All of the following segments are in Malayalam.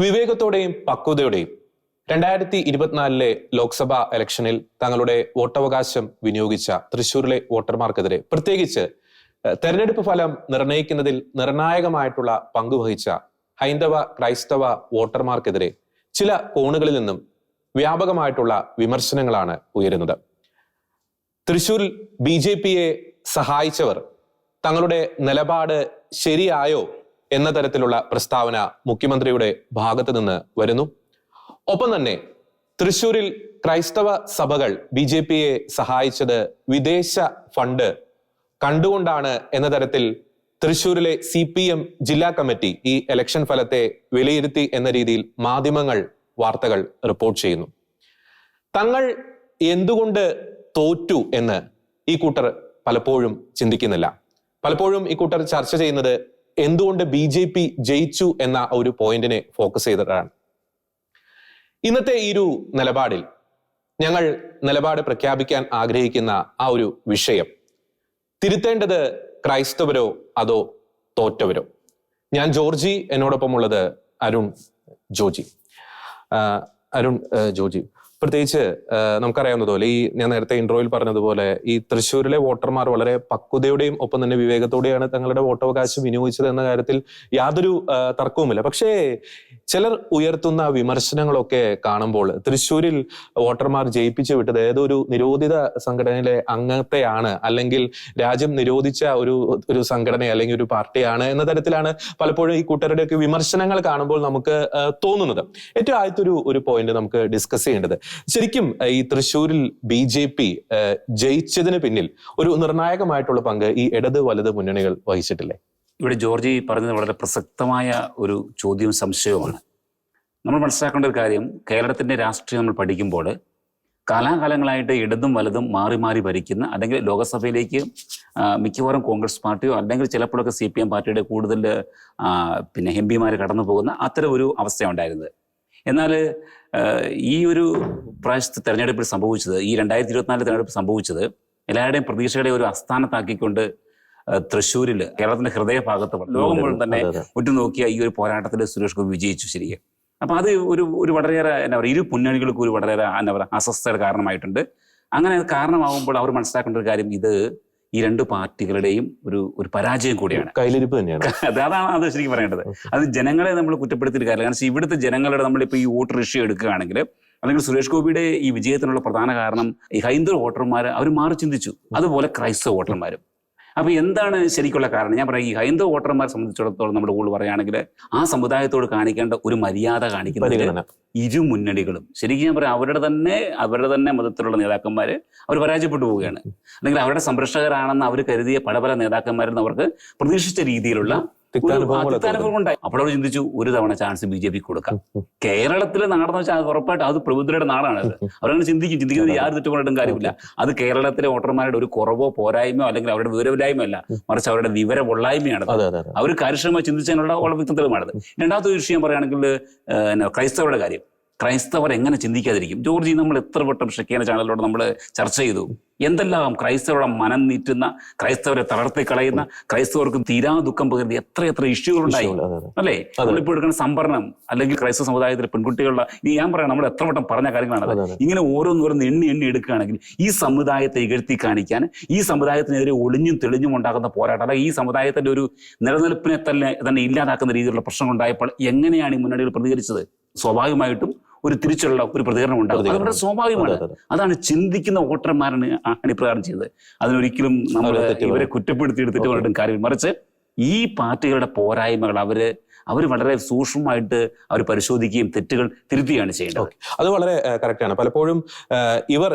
വിവേകത്തോടെയും പക്വതയോടെയും രണ്ടായിരത്തി ഇരുപത്തിനാലിലെ ലോക്സഭാ ഇലക്ഷനിൽ തങ്ങളുടെ വോട്ടവകാശം വിനിയോഗിച്ച തൃശൂരിലെ വോട്ടർമാർക്കെതിരെ പ്രത്യേകിച്ച് തെരഞ്ഞെടുപ്പ് ഫലം നിർണയിക്കുന്നതിൽ നിർണായകമായിട്ടുള്ള പങ്കുവഹിച്ച ഹൈന്ദവ ക്രൈസ്തവ വോട്ടർമാർക്കെതിരെ ചില കോണുകളിൽ നിന്നും വ്യാപകമായിട്ടുള്ള വിമർശനങ്ങളാണ് ഉയരുന്നത്. തൃശൂരിൽ ബി ജെ പിയെ സഹായിച്ചവർ തങ്ങളുടെ നിലപാട് ശരിയായോ എന്ന തരത്തിലുള്ള പ്രസ്താവന മുഖ്യമന്ത്രിയുടെ ഭാഗത്ത് നിന്ന് വരുന്നു. ഒപ്പം തന്നെ തൃശൂരിൽ ക്രൈസ്തവ സഭകൾ ബി ജെ പിയെ സഹായിച്ചത് വിദേശ ഫണ്ട് കണ്ടുകൊണ്ടാണ് എന്ന തരത്തിൽ തൃശൂരിലെ സി പി എം ജില്ലാ കമ്മിറ്റി ഈ ഇലക്ഷൻ ഫലത്തെ വിലയിരുത്തി എന്ന രീതിയിൽ മാധ്യമങ്ങൾ വാർത്തകൾ റിപ്പോർട്ട് ചെയ്യുന്നു. തങ്ങൾ എന്തുകൊണ്ട് തോറ്റു എന്ന് ഈ കൂട്ടർ പലപ്പോഴും ചിന്തിക്കുന്നില്ല. പലപ്പോഴും ഈ കൂട്ടർ ചർച്ച ചെയ്യുന്നത് എന്തുകൊണ്ട് ബി ജെ പി ജയിച്ചു എന്ന ഒരു പോയിന്റിനെ ഫോക്കസ് ചെയ്തിട്ടാണ് ഇന്നത്തെ ഈ ഒരു നിലപാടിൽ ഞങ്ങൾ നിലപാട് പ്രഖ്യാപിക്കാൻ ആഗ്രഹിക്കുന്ന ആ ഒരു വിഷയം തിരുത്തേണ്ടത് ക്രൈസ്തവരോ അതോ തോറ്റവരോ? ഞാൻ ജോർജി എന്നോടൊപ്പം ഉള്ളത് അരുൺ ജോജി. അരുൺ ജോജി. പ്രത്യേകിച്ച് നമുക്കറിയാവുന്നതുപോലെ ഈ ഞാൻ നേരത്തെ ഇൻട്രോയിൽ പറഞ്ഞതുപോലെ ഈ തൃശ്ശൂരിലെ വോട്ടർമാർ വളരെ പക്വതയോടെയും ഒപ്പം തന്നെ വിവേകത്തോടെയാണ് തങ്ങളുടെ വോട്ടവകാശം വിനിയോഗിച്ചത് എന്ന കാര്യത്തിൽ യാതൊരു തർക്കവുമില്ല. പക്ഷേ ചിലർ ഉയർത്തുന്ന വിമർശനങ്ങളൊക്കെ കാണുമ്പോൾ തൃശ്ശൂരിൽ വോട്ടർമാർ ജയിപ്പിച്ചു വിട്ടത് ഏതോ ഒരു നിരോധിത സംഘടനയിലെ അംഗത്തെയാണ് അല്ലെങ്കിൽ രാജ്യം നിരോധിച്ച ഒരു ഒരു സംഘടന അല്ലെങ്കിൽ ഒരു പാർട്ടിയാണ് എന്ന തരത്തിലാണ് പലപ്പോഴും ഈ കൂട്ടരുടെയൊക്കെ വിമർശനങ്ങൾ കാണുമ്പോൾ നമുക്ക് തോന്നുന്നത്. ഏറ്റവും ആദ്യത്തെ ഒരു ഒരു പോയിന്റ് നമുക്ക് ഡിസ്കസ് ചെയ്യേണ്ടത്. ശരിക്കും ഈ തൃശ്ശൂരിൽ ബി ജെ പി ജയിച്ചതിന് പിന്നിൽ ഒരു നിർണായകമായിട്ടുള്ള പങ്ക് ഈ ഇടത് വലത് മുന്നണികൾ വഹിച്ചിട്ടില്ലേ? ഇവിടെ ജോർജി പറഞ്ഞത് വളരെ പ്രസക്തമായ ഒരു ചോദ്യവും സംശയവുമാണ്. നമ്മൾ മനസ്സിലാക്കേണ്ട ഒരു കാര്യം കേരളത്തിന്റെ രാഷ്ട്രീയം നമ്മൾ പഠിക്കുമ്പോൾ കാലാകാലങ്ങളായിട്ട് ഇടതും വലതും മാറി മാറി ഭരിക്കുന്ന അല്ലെങ്കിൽ ലോകസഭയിലേക്ക് മിക്കവാറും കോൺഗ്രസ് പാർട്ടിയോ അല്ലെങ്കിൽ ചിലപ്പോഴൊക്കെ സി പി എം പാർട്ടിയുടെ കൂടുതൽ പിന്നെ എം പിമാർ കടന്നു പോകുന്ന അത്തരം ഒരു അവസ്ഥയുണ്ടായിരുന്നത് എന്നാൽ ഈ ഒരു പ്രാവശ്യത്തെ തെരഞ്ഞെടുപ്പിൽ സംഭവിച്ചത് ഈ രണ്ടായിരത്തി ഇരുപത്തിനാല് തെരഞ്ഞെടുപ്പ് സംഭവിച്ചത് എല്ലാവരുടെയും പ്രതീക്ഷകളെ ഒരു അസ്ഥാനത്താക്കിക്കൊണ്ട് തൃശ്ശൂരിൽ കേരളത്തിന്റെ ഹൃദയഭാഗത്ത് ലോകം മുഴുവൻ തന്നെ. ഉറ്റുനോക്കിയ ഈ ഒരു പോരാട്ടത്തിൽ സുരേഷ് ഗോപി വിജയിച്ചു ശരിക്കും അപ്പൊ അത് ഒരു ഒരു വളരെയേറെ എന്താ പറയുക ഇരു മുന്നണികൾക്കും ഒരു വളരെയേറെ എന്താ പറയുക അസ്വസ്ഥയുടെ കാരണമായിട്ടുണ്ട് അങ്ങനെ കാരണമാകുമ്പോൾ അവർ മനസ്സിലാക്കേണ്ട ഒരു കാര്യം ഇത് ഈ രണ്ട് പാർട്ടികളുടെയും ഒരു ഒരു പരാജയം കൂടിയാണ്. കയ്യിലിരിപ്പ് തന്നെയാണ്. അത് അതാണ് അത് ശരിക്കും പറയേണ്ടത്. അത് ജനങ്ങളെ നമ്മൾ കുറ്റപ്പെടുത്തിയിട്ട് കാര്യമില്ല. കാരണം ഇവിടുത്തെ ജനങ്ങളുടെ നമ്മളിപ്പോൾ ഈ വോട്ടർ റഷ്യ എടുക്കുകയാണെങ്കിൽ അല്ലെങ്കിൽ സുരേഷ് ഗോപിയുടെ ഈ വിജയത്തിനുള്ള പ്രധാന കാരണം ഈ ഹൈന്ദവ വോട്ടർമാർ അവർ മാറി ചിന്തിച്ചു. അതുപോലെ ക്രൈസ്തവ വോട്ടർമാരും. അപ്പൊ എന്താണ് ശരിക്കുള്ള കാരണം? ഞാൻ പറയാം ഈ ഹൈന്ദവ വോട്ടർമാരെ സംബന്ധിച്ചിടത്തോളം നമ്മുടെ കൂടുതൽ പറയുകയാണെങ്കിൽ ആ സമുദായത്തോട് കാണിക്കേണ്ട ഒരു മര്യാദ കാണിക്കുന്നത് പരിഗണന ഇരു മുന്നണികളും. ശരിക്കും ഞാൻ പറയാം അവരുടെ തന്നെ അവരുടെ തന്നെ മതത്തിലുള്ള നേതാക്കന്മാർ അവർ പരാജയപ്പെട്ടു പോവുകയാണ്. അല്ലെങ്കിൽ അവരുടെ സംരക്ഷകരാണെന്ന് അവർ കരുതിയ പല പല നേതാക്കന്മാരിൽ നിന്ന് അവർക്ക് പ്രതീക്ഷിച്ച രീതിയിലുള്ള അപ്പോൾ അവർ ചിന്തിച്ചു ഒരു തവണ ചാൻസ് ബി ജെ പി കൊടുക്കാം. കേരളത്തിലെ നാടെന്ന് വെച്ചാൽ ഉറപ്പായിട്ട് അത് പ്രബുദ്ധരുടെ നാടാണ് അത് അവരങ്ങനെ ചിന്തിക്കും ചിന്തിക്കുന്നത് യാതൊരു തെറ്റുകൊണ്ടിട്ടും കാര്യമില്ല. അത് കേരളത്തിലെ വോട്ടർമാരുടെ ഒരു കുറവോ പോരായ്മയോ അല്ലെങ്കിൽ അവരുടെ വിവരമില്ലായ്മ അല്ല. മറിച്ച് അവരുടെ വിവരമുള്ളായ്മയാണ് അവർ കാര്യക്ഷമമായി ചിന്തിച്ചതിനുള്ള വളരെ വ്യക്തിത്വമാണത് രണ്ടാമത്തെ വിഷയം പറയുകയാണെങ്കിൽ ക്രൈസ്തവരുടെ കാര്യം. ക്രൈസ്തവർ എങ്ങനെ ചിന്തിക്കാതിരിക്കും? ജോർജി നമ്മൾ എത്ര വട്ടം ഷെക്കേന ചാനലിലൂടെ നമ്മൾ ചർച്ച ചെയ്തു. എന്തെല്ലാം ക്രൈസ്തവരുടെ മനം നീറ്റുന്ന ക്രൈസ്തവരെ തളർത്തി കളയുന്ന ക്രൈസ്തവർക്ക് തീരാ ദുഃഖം പകരുന്ന എത്ര എത്ര ഇഷ്യൂകൾ ഉണ്ടായി. അതെ അതെ. അല്ലേ? നമ്മളിപ്പോൾ എടുക്കുന്ന സംഭരണം അല്ലെങ്കിൽ ക്രൈസ്തവ സമുദായത്തിലെ പെൺകുട്ടികളുടെ ഇനി ഞാൻ പറയാം നമ്മൾ എത്ര വട്ടം പറഞ്ഞ കാര്യങ്ങളാണ്. ഇങ്ങനെ ഓരോന്നോരോന്ന് എണ്ണി എണ്ണി എടുക്കുകയാണെങ്കിൽ ഈ സമുദായത്തെ ഇകഴ്ത്തി കാണിക്കാൻ ഈ സമുദായത്തിനെതിരെ ഒളിഞ്ഞും തെളിഞ്ഞും ഉണ്ടാകുന്ന പോരാട്ടം അല്ലെങ്കിൽ ഈ സമുദായത്തിന്റെ ഒരു നിലനിൽപ്പിനെ തന്നെ തന്നെ ഇല്ലാതാക്കുന്ന രീതിയിലുള്ള പ്രശ്നങ്ങൾ ഉണ്ടായപ്പോൾ എങ്ങനെയാണ് ഈ മുന്നണികൾ പ്രതികരിച്ചത്? സ്വാഭാവികമായിട്ടും ഒരു തിരിച്ചുള്ള ഒരു പ്രതികരണം ഉണ്ടാകും. അത് വളരെ സ്വാഭാവികമാണ്. അതെ, അതെ. അതാണ് ചിന്തിക്കുന്ന വോട്ടർമാരാണ് അനുപ്രകാരം ഇപ്രകാരം ചെയ്തത്. അതിനൊരിക്കലും നമ്മൾ ഇവരെ കുറ്റപ്പെടുത്തി എടുത്തിട്ട്. പറഞ്ഞിട്ടും കാര്യമില്ല മറിച്ച് ഈ പാർട്ടികളുടെ പോരായ്മകൾ അവർ അവർ വളരെ സൂക്ഷ്മമായിട്ട് അവർ പരിശോധിക്കുകയും തെറ്റുകൾ തിരുത്തുകയാണ് ചെയ്യേണ്ടത്. അത് വളരെ കറക്റ്റാണ് പലപ്പോഴും ഇവർ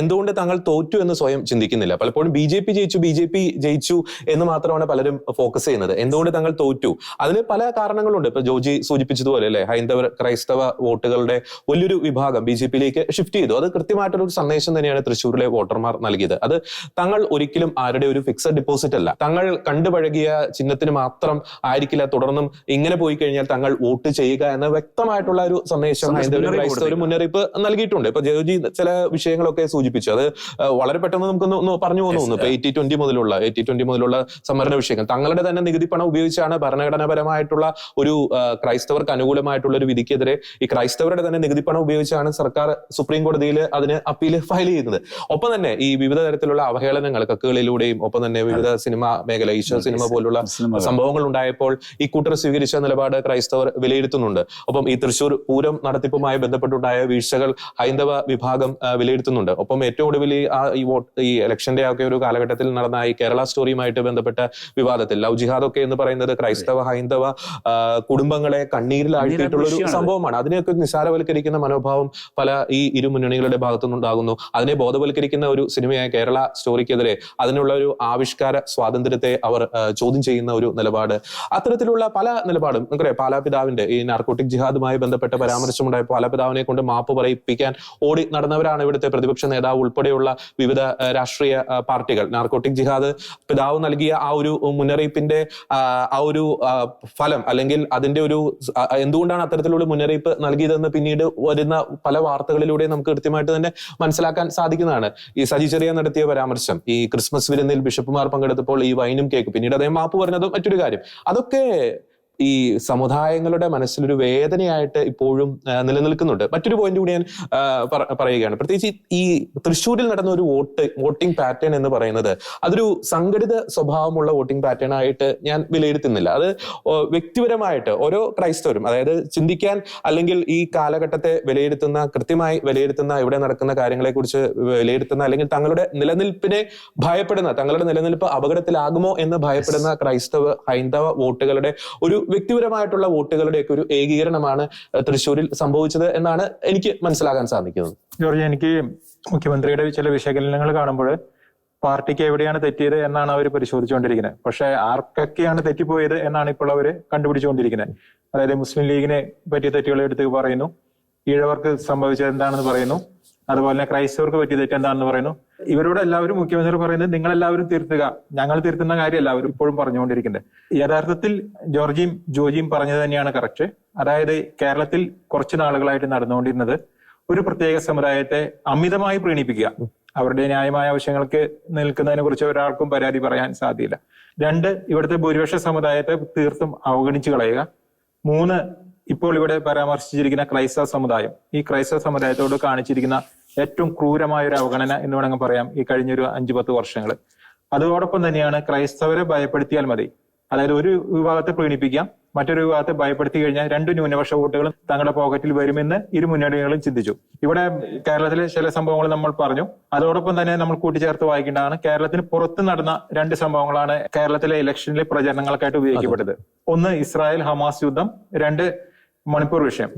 എന്തുകൊണ്ട് താങ്കൾ തോറ്റു എന്ന് സ്വയം ചിന്തിക്കുന്നില്ല. പലപ്പോഴും ബി ജെ പി ജയിച്ചു ബി ജെ പി ജയിച്ചു എന്ന് മാത്രമാണ് പലരും ഫോക്കസ് ചെയ്യുന്നത്. എന്തുകൊണ്ട് താങ്കൾ തോറ്റു? അതിന് പല കാരണങ്ങളുണ്ട്. ഇപ്പൊ ജോജി സൂചിപ്പിച്ചതുപോലെ അല്ലെ? ഹൈന്ദവ ക്രൈസ്തവ വോട്ടുകളുടെ വലിയൊരു വിഭാഗം ബി ജെ പിയിലേക്ക് ഷിഫ്റ്റ് ചെയ്തു. അത് കൃത്യമായിട്ടൊരു സന്ദേശം തന്നെയാണ് തൃശ്ശൂരിലെ വോട്ടർമാർ നൽകിയത്. അത് തങ്ങൾ ഒരിക്കലും ആരുടെ ഒരു ഫിക്സഡ് ഡിപ്പോസിറ്റ് അല്ല. തങ്ങൾ കണ്ടുപഴകിയ ചിഹ്നത്തിന് മാത്രം ആയിരിക്കില്ല തുടർന്നും ഇങ്ങനെ അങ്ങനെ പോയി കഴിഞ്ഞാൽ തങ്ങൾ വോട്ട് ചെയ്യുക എന്ന വ്യക്തമായിട്ടുള്ള ഒരു സന്ദേശം ഒരു മുന്നറിയിപ്പ് മുന്നറിയിപ്പ് നൽകിയിട്ടുണ്ട്. ഇപ്പൊ ജയോജി ചില വിഷയങ്ങളൊക്കെ സൂചിപ്പിച്ചു. അത് വളരെ പെട്ടെന്ന് നമുക്കൊന്ന് പറഞ്ഞു പോകുന്നു ഇപ്പൊ എയ്റ്റി ട്വന്റി മുതലുള്ള എയ്റ്റി ട്വന്റി മുതലുള്ള സംവരണ വിഷയങ്ങൾ. തങ്ങളുടെ തന്നെ നികുതി പണം ഉപയോഗിച്ചാണ് ഭരണഘടനാപരമായിട്ടുള്ള ഒരു ക്രൈസ്തവർക്ക് അനുകൂലമായിട്ടുള്ള ഒരു വിധിക്കെതിരെ ഈ ക്രൈസ്തവരുടെ തന്നെ നികുതി പണം ഉപയോഗിച്ചാണ് സർക്കാർ സുപ്രീം കോടതിയിൽ അതിന് അപ്പീൽ ഫയൽ ചെയ്യുന്നത്. ഒപ്പം തന്നെ ഈ വിവിധ തരത്തിലുള്ള അവഹേളനങ്ങൾ കക്കുകളിലൂടെയും ഒപ്പം തന്നെ വിവിധ സിനിമ മേഖല ഈശോ സിനിമ പോലുള്ള സംഭവങ്ങൾ ഉണ്ടായപ്പോൾ ഈ കൂട്ടർ സ്വീകരിച്ച നിലപാട് ക്രൈസ്തവർ വിലയിരുത്തുന്നുണ്ട്. ഒപ്പം ഈ തൃശൂർ പൂരം നടത്തിപ്പുമായി ബന്ധപ്പെട്ടുണ്ടായ വീഴ്ചകൾ ഹൈന്ദവ വിഭാഗം വിലയിരുത്തുന്നുണ്ട്. ഒപ്പം ഏറ്റവും ഒടുവിൽ ഈ ആ ഈ വോട്ട് ഈ ഇലക്ഷന്റെ ഒക്കെ ഒരു കാലഘട്ടത്തിൽ നടന്ന ഈ കേരള സ്റ്റോറിയുമായിട്ട് ബന്ധപ്പെട്ട വിവാദത്തിൽ. ലവ് ജിഹാദ് ഒക്കെ എന്ന് പറയുന്നത് ക്രൈസ്തവ ഹൈന്ദവ കുടുംബങ്ങളെ കണ്ണീരിൽ ആഴ്ത്തിയിട്ടുള്ള ഒരു സംഭവമാണ്. അതിനെയൊക്കെ നിസാരവൽക്കരിക്കുന്ന മനോഭാവം പല ഈ ഇരു മുന്നണികളുടെ ഭാഗത്തുനിന്നുണ്ടാകുന്നു. അതിനെ ബോധവൽക്കരിക്കുന്ന ഒരു സിനിമയായ കേരള സ്റ്റോറിക്കെതിരെ അതിനുള്ള ഒരു ആവിഷ്കാര സ്വാതന്ത്ര്യത്തെ അവർ ചോദ്യം ചെയ്യുന്ന ഒരു നിലപാട്. അത്തരത്തിലുള്ള പല നിലപാടും നമുക്കറിയാം പാലാപിതാവിന്റെ ഈ നാർക്കോട്ടിക് ജിഹാദുമായി ബന്ധപ്പെട്ട പരാമർശമുണ്ടായ പാലാപിതാവിനെ കൊണ്ട് മാപ്പ് പറയിപ്പിക്കാൻ ഓടി നടന്നവരാണ് ഇവിടുത്തെ പ്രതിപക്ഷ നേതാവ് ഉൾപ്പെടെയുള്ള വിവിധ രാഷ്ട്രീയ പാർട്ടികൾ. നാർക്കോട്ടിക് ജിഹാദ് പിതാവ് നൽകിയ ആ ഒരു മുന്നറിയിപ്പിന്റെ ആ, ഒരു ഫലം അല്ലെങ്കിൽ അതിന്റെ ഒരു എന്തുകൊണ്ടാണ് അത്തരത്തിലുള്ള മുന്നറിയിപ്പ് നൽകിയതെന്ന് പിന്നീട് വരുന്ന പല വാർത്തകളിലൂടെ നമുക്ക് കൃത്യമായിട്ട് തന്നെ മനസ്സിലാക്കാൻ സാധിക്കുന്നതാണ്. ഈ സജി ചെറിയ നടത്തിയ പരാമർശം ഈ ക്രിസ്മസ് വിരുന്നിൽ ബിഷപ്പുമാർ പങ്കെടുത്തപ്പോൾ ഈ വൈനും കേക്ക്. പിന്നീട് അദ്ദേഹം മാപ്പ് പറഞ്ഞതും മറ്റൊരു കാര്യം. അതൊക്കെ ഈ സമുദായങ്ങളുടെ മനസ്സിലൊരു വേദനയായിട്ട് ഇപ്പോഴും നിലനിൽക്കുന്നുണ്ട്. മറ്റൊരു പോയിന്റ് കൂടി ഞാൻ പറയുകയാണ്. പ്രത്യേകിച്ച് ഈ തൃശ്ശൂരിൽ നടന്ന ഒരു വോട്ട് വോട്ടിംഗ് പാറ്റേൺ എന്ന് പറയുന്നത് അതൊരു സംഘടിത സ്വഭാവമുള്ള വോട്ടിംഗ് പാറ്റേൺ ആയിട്ട് ഞാൻ വിലയിരുത്തുന്നില്ല. അത് വ്യക്തിപരമായിട്ട് ഓരോ ക്രൈസ്തവരും അതായത് ചിന്തിക്കാൻ അല്ലെങ്കിൽ ഈ കാലഘട്ടത്തെ വിലയിരുത്തുന്ന കൃത്യമായി വിലയിരുത്തുന്ന ഇവിടെ നടക്കുന്ന കാര്യങ്ങളെ കുറിച്ച് വിലയിരുത്തുന്ന അല്ലെങ്കിൽ തങ്ങളുടെ നിലനിൽപ്പിനെ ഭയപ്പെടുന്ന തങ്ങളുടെ നിലനിൽപ്പ് അപകടത്തിലാകുമോ എന്ന് ഭയപ്പെടുന്ന ക്രൈസ്തവ ഹൈന്ദവ വോട്ടുകളുടെ ഒരു വ്യക്തിപരമായിട്ടുള്ള വോട്ടുകളുടെയൊക്കെ ഒരു ഏകീകരണമാണ് തൃശ്ശൂരിൽ സംഭവിച്ചത് എന്നാണ് എനിക്ക് മനസ്സിലാക്കാൻ സാധിക്കുന്നത്. ജോർജ് എനിക്ക് മുഖ്യമന്ത്രിയുടെ ചില വിശകലനങ്ങൾ കാണുമ്പോൾ പാർട്ടിക്ക് എവിടെയാണ് തെറ്റിയത് എന്നാണ് അവർ പരിശോധിച്ചുകൊണ്ടിരിക്കുന്നത്. പക്ഷേ ആർക്കൊക്കെയാണ് തെറ്റിപ്പോയത് എന്നാണ് ഇപ്പോൾ അവർ കണ്ടുപിടിച്ചുകൊണ്ടിരിക്കുന്നത്. അതായത് മുസ്ലിം ലീഗിനെ പറ്റിയ തെറ്റുകൾ എടുത്ത് പറയുന്നു ഈഴവർക്ക് സംഭവിച്ചത് എന്താണെന്ന് പറയുന്നു അതുപോലെ തന്നെ ക്രൈസ്തവർക്ക് പറ്റിയ തെറ്റ് എന്താണെന്ന് പറയുന്നു ഇവരോട് എല്ലാവരും മുഖ്യമന്ത്രി പറയുന്നത് നിങ്ങൾ എല്ലാവരും തിരുത്തുക. ഞങ്ങൾ തിരുത്തുന്ന കാര്യമല്ല അവർ ഇപ്പോഴും പറഞ്ഞുകൊണ്ടിരിക്കുന്നത് യഥാർത്ഥത്തിൽ ജോർജിയും ജോജിയും പറഞ്ഞത് തന്നെയാണ് കറക്റ്റ് അതായത് കേരളത്തിൽ കുറച്ച് നാളുകളായിട്ട് നടന്നുകൊണ്ടിരുന്നത് ഒരു പ്രത്യേക സമുദായത്തെ അമിതമായി പ്രീണിപ്പിക്കുക. അവരുടെ ന്യായമായ ആവശ്യങ്ങൾക്ക് നിൽക്കുന്നതിനെ കുറിച്ച് ഒരാൾക്കും പരാതി പറയാൻ സാധ്യയില്ല രണ്ട് ഇവിടുത്തെ ഭൂരിപക്ഷ സമുദായത്തെ തീർത്തും അവഗണിച്ചു കളയുക. മൂന്ന് ഇപ്പോൾ ഇവിടെ പരാമർശിച്ചിരിക്കുന്ന ക്രൈസ്തവ സമുദായം. ഈ ക്രൈസ്തവ സമുദായത്തോട് കാണിച്ചിരിക്കുന്ന ഏറ്റവും ക്രൂരമായ ഒരു അവഗണന എന്ന് വേണമെങ്കിൽ പറയാം ഈ കഴിഞ്ഞൊരു അഞ്ചു പത്ത് വർഷങ്ങൾ അതോടൊപ്പം തന്നെയാണ് ക്രൈസ്തവരെ ഭയപ്പെടുത്തിയാൽ മതി. അതായത് ഒരു വിഭാഗത്തെ പ്രീണിപ്പിക്കാം മറ്റൊരു വിഭാഗത്തെ ഭയപ്പെടുത്തി കഴിഞ്ഞാൽ രണ്ട് ന്യൂനപക്ഷ വോട്ടുകളും തങ്ങളുടെ പോക്കറ്റിൽ വരുമെന്ന് ഇരു മുന്നണികളും ചിന്തിച്ചു. ഇവിടെ കേരളത്തിലെ ചില സംഭവങ്ങൾ നമ്മൾ പറഞ്ഞു. അതോടൊപ്പം തന്നെ നമ്മൾ കൂട്ടിച്ചേർത്ത് വായിക്കേണ്ടതാണ് കേരളത്തിന് പുറത്ത് നടന്ന രണ്ട് സംഭവങ്ങളാണ് കേരളത്തിലെ ഇലക്ഷനിലെ പ്രചരണങ്ങൾക്കായിട്ട് ഉപയോഗിക്കപ്പെട്ടത്. ഒന്ന് ഇസ്രായേൽ ഹമാസ് യുദ്ധം രണ്ട് മണിപ്പൂർ വിഷയം.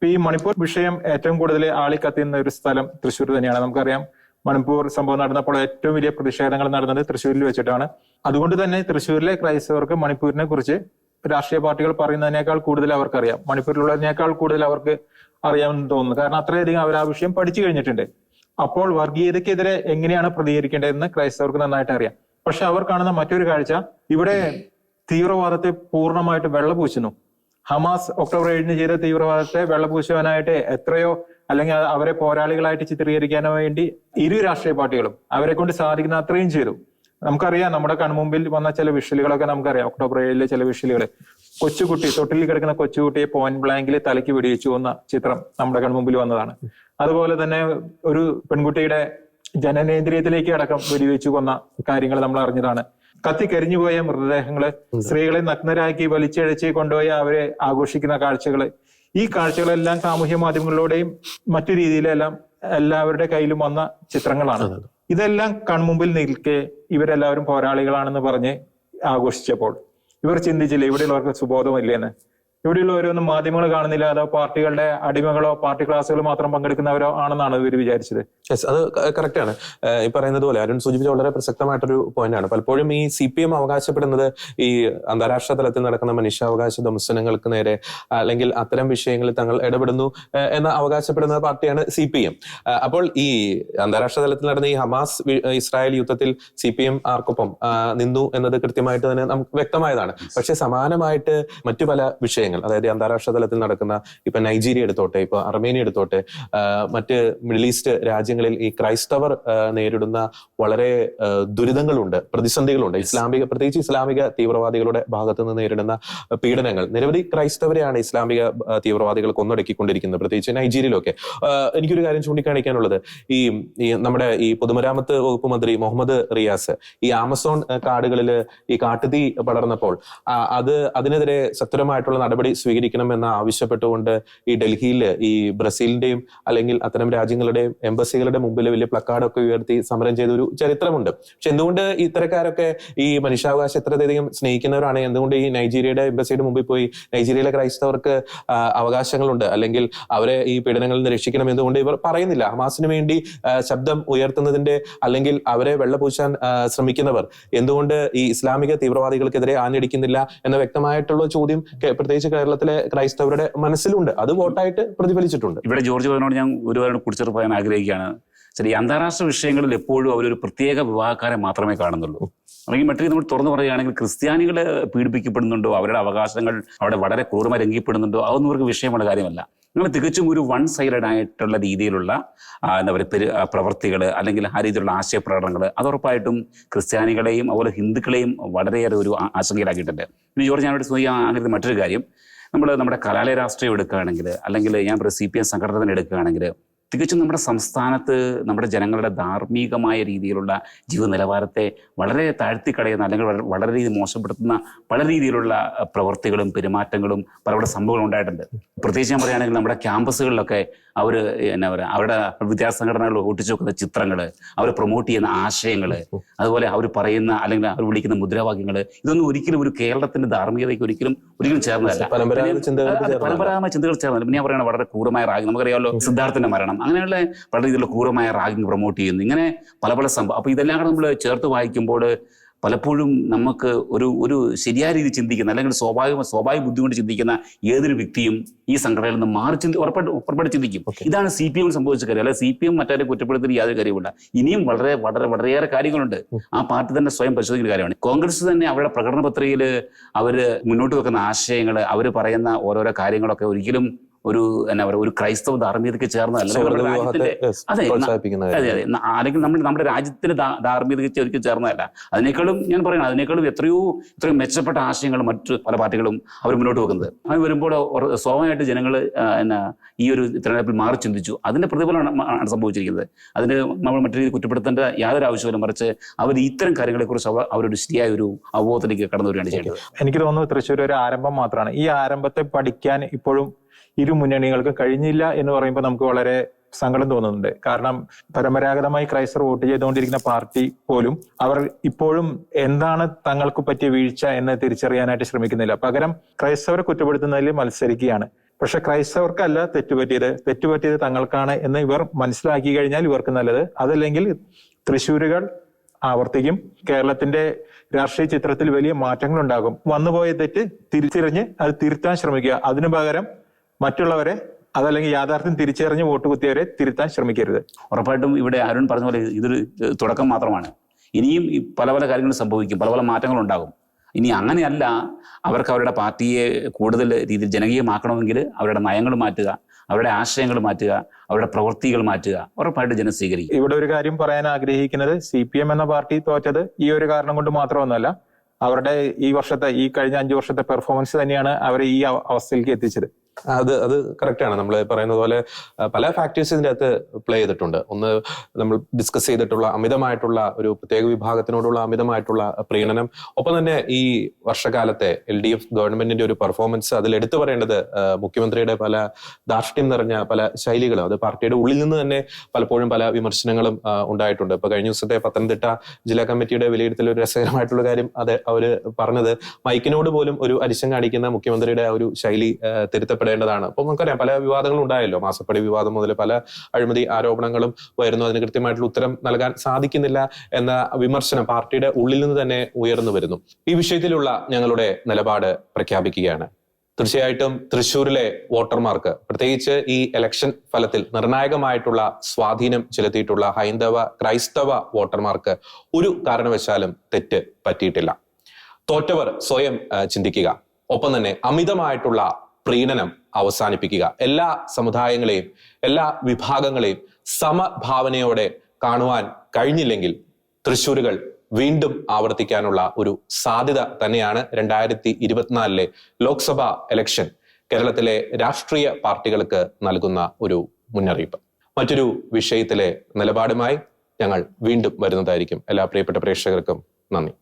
ഇപ്പൊ ഈ മണിപ്പൂർ വിഷയം ഏറ്റവും കൂടുതൽ ആളിക്കത്തുന്ന ഒരു സ്ഥലം തൃശ്ശൂർ തന്നെയാണ്. നമുക്കറിയാം മണിപ്പൂർ സംഭവം നടന്നപ്പോൾ ഏറ്റവും വലിയ പ്രതിഷേധങ്ങൾ നടന്നത് തൃശ്ശൂരിൽ വെച്ചിട്ടാണ്. അതുകൊണ്ട് തന്നെ തൃശ്ശൂരിലെ ക്രൈസ്തവർക്ക് മണിപ്പൂരിനെ കുറിച്ച് രാഷ്ട്രീയ പാർട്ടികൾ പറയുന്നതിനേക്കാൾ കൂടുതൽ അവർക്കറിയാം. മണിപ്പൂരിലുള്ളതിനേക്കാൾ കൂടുതൽ അവർക്ക് അറിയാമെന്ന് തോന്നുന്നു. കാരണം അത്രയധികം അവർ ആ വിഷയം പഠിച്ചു കഴിഞ്ഞിട്ടുണ്ട്. അപ്പോൾ വർഗീയതയ്ക്കെതിരെ എങ്ങനെയാണ് പ്രതികരിക്കേണ്ടതെന്ന് ക്രൈസ്തവർക്ക് നന്നായിട്ട് അറിയാം. പക്ഷെ അവർ കാണുന്ന മറ്റൊരു കാഴ്ച ഇവിടെ തീവ്രവാദത്തെ പൂർണമായിട്ട് വെള്ളപൂശുന്നു. ഹമാസ് ഒക്ടോബർ ഏഴിന് ചെയ്ത തീവ്രവാദത്തെ വെള്ളപൂശുവാനായിട്ട് എത്രയോ അല്ലെങ്കിൽ അവരെ പോരാളികളായിട്ട് ചിത്രീകരിക്കാനോ വേണ്ടി ഇരു രാഷ്ട്രീയ പാർട്ടികളും അവരെ കൊണ്ട് സാധിക്കുന്ന അത്രയും ചെയ്തു. നമുക്കറിയാം നമ്മുടെ കൺമുമ്പിൽ വന്ന ചില വിഷലുകളൊക്കെ നമുക്കറിയാം. ഒക്ടോബർ ഏഴിലെ ചില വിഷലുകൾ കൊച്ചുകുട്ടി തൊട്ടിൽ കിടക്കുന്ന കൊച്ചുകുട്ടിയെ പോയിന്റ് ബ്ലാങ്കിൽ തലയ്ക്ക് വെടിവെച്ചു എന്ന ചിത്രം നമ്മുടെ കൺമുമ്പിൽ വന്നതാണ്. അതുപോലെ തന്നെ ഒരു പെൺകുട്ടിയുടെ ജനനേന്ദ്രിയത്തിലേക്ക് അടക്കം വെടിവെച്ചു കൊന്ന കാര്യങ്ങൾ നമ്മൾ അറിഞ്ഞതാണ്. കത്തിക്കരിഞ്ഞുപോയ മൃതദേഹങ്ങൾ സ്ത്രീകളെ നഗ്നരാക്കി വലിച്ചഴച്ച് കൊണ്ടുപോയി അവരെ ആഘോഷിക്കുന്ന കാഴ്ചകൾ. ഈ കാഴ്ചകളെല്ലാം സാമൂഹ്യ മാധ്യമങ്ങളിലൂടെയും മറ്റു രീതിയിലെല്ലാം എല്ലാവരുടെ കയ്യിലും വന്ന ചിത്രങ്ങളാണ്. ഇതെല്ലാം കൺമുമ്പിൽ നിൽക്കെ ഇവരെല്ലാവരും പോരാളികളാണെന്ന് പറഞ്ഞ് ആഘോഷിച്ചപ്പോൾ ഇവർ ചിന്തിച്ചില്ല ഇവിടെയുള്ളവർക്ക് സുബോധമില്ലേന്ന്? ഇവിടെയുള്ളവരൊന്നും മാധ്യമങ്ങൾ കാണുന്നില്ല. അതോ പാർട്ടികളുടെ അടിമകളോ പാർട്ടി ക്ലാസ്സുകൾ മാത്രം പങ്കെടുക്കുന്നവരോ ആണെന്നാണ് ഇവർ വിചാരിച്ചത്. Yes, അത് കറക്റ്റ് ആണ്. ഈ പറയുന്നത് പോലെ അരുൺ സൂചിപ്പിച്ച വളരെ പ്രസക്തമായിട്ടൊരു പോയിന്റ് ആണ്. പലപ്പോഴും ഈ സി പി എം അവകാശപ്പെടുന്നത് ഈ അന്താരാഷ്ട്ര തലത്തിൽ നടക്കുന്ന മനുഷ്യാവകാശ ദംശനങ്ങൾക്ക് നേരെ അല്ലെങ്കിൽ അത്തരം വിഷയങ്ങളിൽ തങ്ങൾ ഇടപെടുന്നു എന്ന അവകാശപ്പെടുന്ന പാർട്ടിയാണ് സി പി എം അപ്പോൾ ഈ അന്താരാഷ്ട്ര തലത്തിൽ നടന്ന ഈ ഹമാസ് ഇസ്രായേൽ യുദ്ധത്തിൽ സി പി എം ആർക്കൊപ്പം നിന്നു എന്നത് കൃത്യമായിട്ട് തന്നെ നമുക്ക് വ്യക്തമായതാണ്. പക്ഷെ സമാനമായിട്ട് മറ്റു പല വിഷയങ്ങൾ അതായത് അന്താരാഷ്ട്ര തലത്തിൽ നടക്കുന്ന ഇപ്പൊ നൈജീരിയ എടുത്തോട്ടെ ഇപ്പൊ അർമേനിയ എടുത്തോട്ടെ മറ്റ് മിഡിൽ ഈസ്റ്റ് രാജ്യങ്ങളിൽ ഈ ക്രൈസ്തവർ നേരിടുന്ന വളരെ ദുരിതങ്ങളുണ്ട് പ്രതിസന്ധികളുണ്ട്. ഇസ്ലാമിക പ്രത്യേകിച്ച് ഇസ്ലാമിക തീവ്രവാദികളുടെ ഭാഗത്ത് നിന്ന് നേരിടുന്ന പീഡനങ്ങൾ. നിരവധി ക്രൈസ്തവരെയാണ് ഇസ്ലാമിക തീവ്രവാദികൾ കൊന്നൊടുക്കിക്കൊണ്ടിരിക്കുന്നത് പ്രത്യേകിച്ച് നൈജീരിയയിലൊക്കെ. എനിക്കൊരു കാര്യം ചൂണ്ടിക്കാണിക്കാനുള്ളത്. ഈ നമ്മുടെ ഈ പൊതുമരാമത്ത് വകുപ്പ് മന്ത്രി മുഹമ്മദ് റിയാസ് ഈ ആമസോൺ കാടുകളിൽ ഈ കാട്ടുതീ പടർന്നപ്പോൾ അത് അതിനെതിരെ സത്വരമായിട്ടുള്ള നടപടി സ്വീകരിക്കണമെന്ന് ആവശ്യപ്പെട്ടുകൊണ്ട് ഈ ഡൽഹിയിൽ ഈ ബ്രസീലിന്റെയും അല്ലെങ്കിൽ അത്തരം രാജ്യങ്ങളുടെയും എംബസികളുടെ മുമ്പിൽ വലിയ പ്ലക്കാർഡൊക്കെ ഉയർത്തി സമരം ചെയ്ത ഒരു ചരിത്രമുണ്ട്. പക്ഷെ എന്തുകൊണ്ട് ഇത്തരക്കാരൊക്കെ ഈ മനുഷ്യാവകാശം എത്രയധികം സ്നേഹിക്കുന്നവരാണ്? എന്തുകൊണ്ട് ഈ നൈജീരിയയുടെ എംബസിയുടെ മുമ്പിൽ പോയി നൈജീരിയയിലെ ക്രൈസ്തവർക്ക് അവകാശങ്ങളുണ്ട്? അല്ലെങ്കിൽ അവരെ ഈ പീഡനങ്ങളിൽ നിന്ന് രക്ഷിക്കണം എന്തുകൊണ്ട് ഇവർ പറയുന്നില്ല? ഹമാസിന് വേണ്ടി ശബ്ദം ഉയർത്തുന്നതിന്റെ അല്ലെങ്കിൽ അവരെ വെള്ളപൂശാൻ ശ്രമിക്കുന്നവർ എന്തുകൊണ്ട് ഈ ഇസ്ലാമിക തീവ്രവാദികൾക്കെതിരെ ആഞ്ഞടിക്കുന്നില്ല എന്ന വ്യക്തമായിട്ടുള്ള ചോദ്യം പ്രത്യേകിച്ച് കേരളത്തിലെ ക്രൈസ്തവരുടെ മനസ്സിലുണ്ട്. അത് വോട്ടായിട്ട് പ്രതിഫലിച്ചിട്ടുണ്ട്. ഇവിടെ ജോർജ് പറഞ്ഞോട് ഞാൻ ഒരുപാട് പറയാൻ ആഗ്രഹിക്കുകയാണ്. ശരി അന്താരാഷ്ട്ര വിഷയങ്ങളിൽ എപ്പോഴും അവരൊരു പ്രത്യേക വിവാഹക്കാരെ മാത്രമേ കാണുന്നുള്ളൂ. അല്ലെങ്കിൽ മറ്റൊരു നമ്മൾ തുറന്നു പറയുകയാണെങ്കിൽ ക്രിസ്ത്യാനികൾ പീഡിപ്പിക്കപ്പെടുന്നുണ്ടോ? അവരുടെ അവകാശങ്ങൾ അവിടെ വളരെ ക്രൂരമായി ലംഘിക്കപ്പെടുന്നുണ്ടോ അതൊന്നും അവർക്ക് വിഷയമുള്ള കാര്യമല്ല. നിങ്ങൾ തികച്ചും ഒരു വൺ സൈഡഡ് ആയിട്ടുള്ള രീതിയിലുള്ള എന്താ പറയുക പെരു പ്രവർത്തികൾ അല്ലെങ്കിൽ ആ രീതിയിലുള്ള ആശയപ്രകടനങ്ങൾ അത് ഉറപ്പായിട്ടും ക്രിസ്ത്യാനികളെയും അതുപോലെ ഹിന്ദുക്കളെയും വളരെയേറെ ഒരു ആശങ്കയിലാക്കിയിട്ടുണ്ട്. ഇനി ജോർജ് ഞാനോട് ചോദിക്കാൻ മറ്റൊരു കാര്യം. നമ്മൾ നമ്മുടെ കലാലയ രാഷ്ട്രീയം എടുക്കുകയാണെങ്കിൽ അല്ലെങ്കിൽ ഞാൻ പറയുക സി പി എം സംഘടന എടുക്കുകയാണെങ്കിൽ തികച്ചും നമ്മുടെ സംസ്ഥാനത്ത് നമ്മുടെ ജനങ്ങളുടെ ധാർമ്മികമായ രീതിയിലുള്ള ജീവ നിലവാരത്തെ വളരെ താഴ്ത്തിക്കളയുന്ന അല്ലെങ്കിൽ വളരെ രീതി മോശപ്പെടുത്തുന്ന പല രീതിയിലുള്ള പ്രവൃത്തികളും പെരുമാറ്റങ്ങളും പലവിടെ പല സംഭവങ്ങളും ഉണ്ടായിട്ടുണ്ട്. പ്രത്യേകിച്ച് ഞാൻ പറയുകയാണെങ്കിൽ നമ്മുടെ ക്യാമ്പസുകളിലൊക്കെ അവർ എന്നാ പറയുക അവരുടെ വിദ്യാർത്ഥി സംഘടനകൾ ഒട്ടിച്ചു വെക്കുന്ന ചിത്രങ്ങൾ അവർ പ്രൊമോട്ട് ചെയ്യുന്ന ആശയങ്ങൾ അതുപോലെ അവർ പറയുന്ന അല്ലെങ്കിൽ അവർ വിളിക്കുന്ന മുദ്രാവാക്യങ്ങൾ ഇതൊന്നും ഒരിക്കലും ഒരു കേരളത്തിന്റെ ധാർമ്മികതയ്ക്ക് ഒരിക്കലും ഒരിക്കലും ചേർന്നതല്ല. പരമ്പരാഗത ചിന്തകൾ ചേർന്നതല്ല. പിന്നെ ഞാൻ പറയുന്നത് വളരെ ക്രൂരമായ റാഗ്. നമുക്കറിയാമല്ലോ സിദ്ധാർത്ഥന്റെ മരണം. അങ്ങനെയുള്ള പല രീതിയിലുള്ള ക്രൂരമായ റാഗിങ് പ്രൊമോട്ട് ചെയ്യുന്നു. ഇങ്ങനെ പല പല സംഭവം അപ്പോൾ ഇതെല്ലാം കൂടെ നമ്മൾ ചേർത്ത് വായിക്കുമ്പോൾ പലപ്പോഴും നമുക്ക് ഒരു ഒരു ശരിയായ രീതി ചിന്തിക്കുന്ന അല്ലെങ്കിൽ സ്വാഭാവിക സ്വാഭാവിക ബുദ്ധി കൊണ്ട് ചിന്തിക്കുന്ന ഏതൊരു വ്യക്തിയും ഈ സംഘടനയിൽ നിന്ന് മാറി ചിന്തി ഉറപ്പായിട്ട് ഉറപ്പായിട്ട് ചിന്തിക്കും. ഇതാണ് സി പി എം സംഭവിച്ച കാര്യം. അല്ലെ സി പി എം മറ്റാരെ കുറ്റപ്പെടുത്തുന്ന യാതൊരു കാര്യമില്ല ഇനിയും വളരെ വളരെ വളരെയേറെ കാര്യങ്ങളുണ്ട്. ആ പാർട്ടി തന്നെ സ്വയം പരിശോധിക്കുന്ന കാര്യമാണ്. കോൺഗ്രസ് തന്നെ അവരുടെ പ്രകടന പത്രികയിൽ അവർ മുന്നോട്ട് വെക്കുന്ന ആശയങ്ങൾ അവർ പറയുന്ന ഓരോരോ കാര്യങ്ങളൊക്കെ ഒരിക്കലും ഒരു എന്നാ പറയുക ഒരു ക്രൈസ്തവ ധാർമ്മികതയ്ക്ക് ചേർന്നതല്ല അതെ, അതെ. അതെ. അല്ലെങ്കിൽ നമ്മുടെ നമ്മുടെ രാജ്യത്തിന്റെ ധാർമ്മികതയ്ക്ക് ഒരിക്കലും ചേർന്നതല്ല. അതിനേക്കാളും ഞാൻ പറയണം അതിനേക്കാളും എത്രയോ എത്രയോ മെച്ചപ്പെട്ട ആശയങ്ങൾ മറ്റു പല പാർട്ടികളും അവർ മുന്നോട്ട് വെക്കുന്നത്. അത് വരുമ്പോൾ സ്വാഭാവികമായിട്ട് ജനങ്ങൾ എന്നാ ഈ ഒരു തെരഞ്ഞെടുപ്പിൽ മാറി ചിന്തിച്ചു. അതിന്റെ പ്രതിഫലമാണ് സംഭവിച്ചിരിക്കുന്നത്. അതിന് നമ്മൾ മറ്റു രീതിയിൽ കുറ്റപ്പെടുത്തേണ്ട യാതൊരു ആവശ്യമില്ല മറിച്ച് അവർ ഇത്തരം കാര്യങ്ങളെക്കുറിച്ച് അവർ അവരൊരു ശരിയായ ഒരു അവബോധത്തിലേക്ക് കടന്നു വരികയാണ് ചെയ്യേണ്ടത്. എനിക്ക് തോന്നുന്നു തൃശ്ശൂർ ഒരു ആരംഭം മാത്രമാണ്. ഈ ആരംഭത്തെ പഠിക്കാൻ ഇപ്പോഴും ഇരു മുന്നണികൾക്കും കഴിഞ്ഞില്ല എന്ന് പറയുമ്പോൾ നമുക്ക് വളരെ സങ്കടം തോന്നുന്നുണ്ട്. കാരണം പരമ്പരാഗതമായി ക്രൈസ്തവർ വോട്ട് ചെയ്തുകൊണ്ടിരിക്കുന്ന പാർട്ടി പോലും അവർ ഇപ്പോഴും എന്താണ് തങ്ങൾക്ക് പറ്റിയ വീഴ്ച എന്ന് തിരിച്ചറിയാനായിട്ട് ശ്രമിക്കുന്നില്ല. പകരം ക്രൈസ്തവരെ കുറ്റപ്പെടുത്തുന്നതിൽ മത്സരിക്കുകയാണ്. പക്ഷെ ക്രൈസ്തവർക്കല്ല തെറ്റുപറ്റിയത്. തെറ്റുപറ്റിയത് തങ്ങൾക്കാണ് എന്ന് ഇവർ മനസ്സിലാക്കി കഴിഞ്ഞാൽ ഇവർക്ക് നല്ലത്. അതല്ലെങ്കിൽ തൃശ്ശൂരുകൾ ആവർത്തിക്കും. കേരളത്തിന്റെ രാഷ്ട്രീയ ചിത്രത്തിൽ വലിയ മാറ്റങ്ങൾ ഉണ്ടാകും വന്നുപോയ തെറ്റ് തിരിച്ചറിഞ്ഞ് അത് തിരുത്താൻ ശ്രമിക്കുക. അതിനു പകരം മറ്റുള്ളവരെ അതല്ലെങ്കിൽ യാഥാർത്ഥ്യം തിരിച്ചറിഞ്ഞ് വോട്ട് കുത്തിയവരെ തിരുത്താൻ ശ്രമിക്കരുത്. ഉറപ്പായിട്ടും ഇവിടെ അരുൺ പറഞ്ഞ പോലെ ഇതൊരു തുടക്കം മാത്രമാണ്. ഇനിയും പല പല കാര്യങ്ങൾ സംഭവിക്കും പല പല മാറ്റങ്ങൾ ഉണ്ടാകും ഇനി അങ്ങനെയല്ല അവർക്ക് അവരുടെ പാർട്ടിയെ കൂടുതൽ രീതിയിൽ ജനകീയമാക്കണമെങ്കിൽ അവരുടെ നയങ്ങൾ മാറ്റുക അവരുടെ ആശയങ്ങൾ മാറ്റുക അവരുടെ പ്രവൃത്തികൾ മാറ്റുക. ഉറപ്പായിട്ട് ജനം സ്വീകരിക്കും. ഇവിടെ ഒരു കാര്യം പറയാൻ ആഗ്രഹിക്കുന്നത് സി പി എം എന്ന പാർട്ടി തോറ്റത് ഈ ഒരു കാരണം കൊണ്ട് മാത്രമൊന്നുമല്ല അവരുടെ ഈ വർഷത്തെ ഈ കഴിഞ്ഞ അഞ്ചു വർഷത്തെ പെർഫോമൻസ് തന്നെയാണ് അവരെ ഈ അവസ്ഥയിലേക്ക് എത്തിച്ചത്. അത് അത് കറക്റ്റ് ആണ്. നമ്മൾ പറയുന്നത് പോലെ പല ഫാക്ടേഴ്സ് ഇതിന്റെ അകത്ത് പ്ലേ ചെയ്തിട്ടുണ്ട്. ഒന്ന് നമ്മൾ ഡിസ്കസ് ചെയ്തിട്ടുള്ള അമിതമായിട്ടുള്ള ഒരു പ്രത്യേക വിഭാഗത്തിനോടുള്ള അമിതമായിട്ടുള്ള പ്രീണനം. ഒപ്പം തന്നെ ഈ വർഷകാലത്തെ എൽ ഡി എഫ് ഗവൺമെന്റിന്റെ ഒരു പെർഫോമൻസ് അതിൽ എടുത്തു പറയേണ്ടത് മുഖ്യമന്ത്രിയുടെ പല ധാർഷ്ട്യം നിറഞ്ഞ പല ശൈലികളും അത് പാർട്ടിയുടെ ഉള്ളിൽ നിന്ന് തന്നെ പലപ്പോഴും പല വിമർശനങ്ങളും ഉണ്ടായിട്ടുണ്ട്. ഇപ്പൊ കഴിഞ്ഞ ദിവസത്തെ പത്തനംതിട്ട ജില്ലാ കമ്മിറ്റിയുടെ വിലയിരുത്തൽ ഒരു രസകരമായിട്ടുള്ള കാര്യം അത് അവർ പറഞ്ഞത് മൈക്കിനോട് പോലും ഒരു അരിശം കാണിക്കുന്ന മുഖ്യമന്ത്രിയുടെ ആ ഒരു ശൈലി ആ, തിരുത്തപ്പെടേണ്ടതാണ് അപ്പോൾ അപ്പൊ നമുക്കറിയാം പല വിവാദങ്ങളും ഉണ്ടായല്ലോ. മാസപ്പടി വിവാദം മുതൽ പല അഴിമതി ആരോപണങ്ങളും വരുന്നു. അതിന് കൃത്യമായിട്ടുള്ള ഉത്തരം നൽകാൻ സാധിക്കുന്നില്ല എന്ന വിമർശനം പാർട്ടിയുടെ ഉള്ളിൽ നിന്ന് തന്നെ ഉയർന്നു വരുന്നു. ഈ വിഷയത്തിലുള്ള ഞങ്ങളുടെ നിലപാട് പ്രഖ്യാപിക്കുകയാണ്. തീർച്ചയായിട്ടും തൃശ്ശൂരിലെ വോട്ടർമാർക്ക് പ്രത്യേകിച്ച് ഈ ഇലക്ഷൻ ഫലത്തിൽ നിർണായകമായിട്ടുള്ള സ്വാധീനം ചെലുത്തിയിട്ടുള്ള ഹൈന്ദവ ക്രൈസ്തവ വോട്ടർമാർക്ക് ഒരു കാരണവശാലും തെറ്റ് പറ്റിയിട്ടില്ല. തോറ്റവർ സ്വയം ചിന്തിക്കുക. ഒപ്പം തന്നെ അമിതമായിട്ടുള്ള പ്രീണനം അവസാനിപ്പിക്കുക. എല്ലാ സമുദായങ്ങളെയും എല്ലാ വിഭാഗങ്ങളെയും സമഭാവനയോടെ കാണുവാൻ കഴിഞ്ഞില്ലെങ്കിൽ തൃശ്ശൂരുകൾ വീണ്ടും ആവർത്തിക്കാനുള്ള ഒരു സാധ്യത തന്നെയാണ് രണ്ടായിരത്തി ഇരുപത്തിനാലിലെ ലോക്സഭാ ഇലക്ഷൻ കേരളത്തിലെ രാഷ്ട്രീയ പാർട്ടികൾക്ക് നൽകുന്ന ഒരു മുന്നറിയിപ്പ്. മറ്റൊരു വിഷയത്തിലെ നിലപാടുമായി ഞങ്ങൾ വീണ്ടും വരുന്നതായിരിക്കും. എല്ലാ പ്രിയപ്പെട്ട പ്രേക്ഷകർക്കും നന്ദി.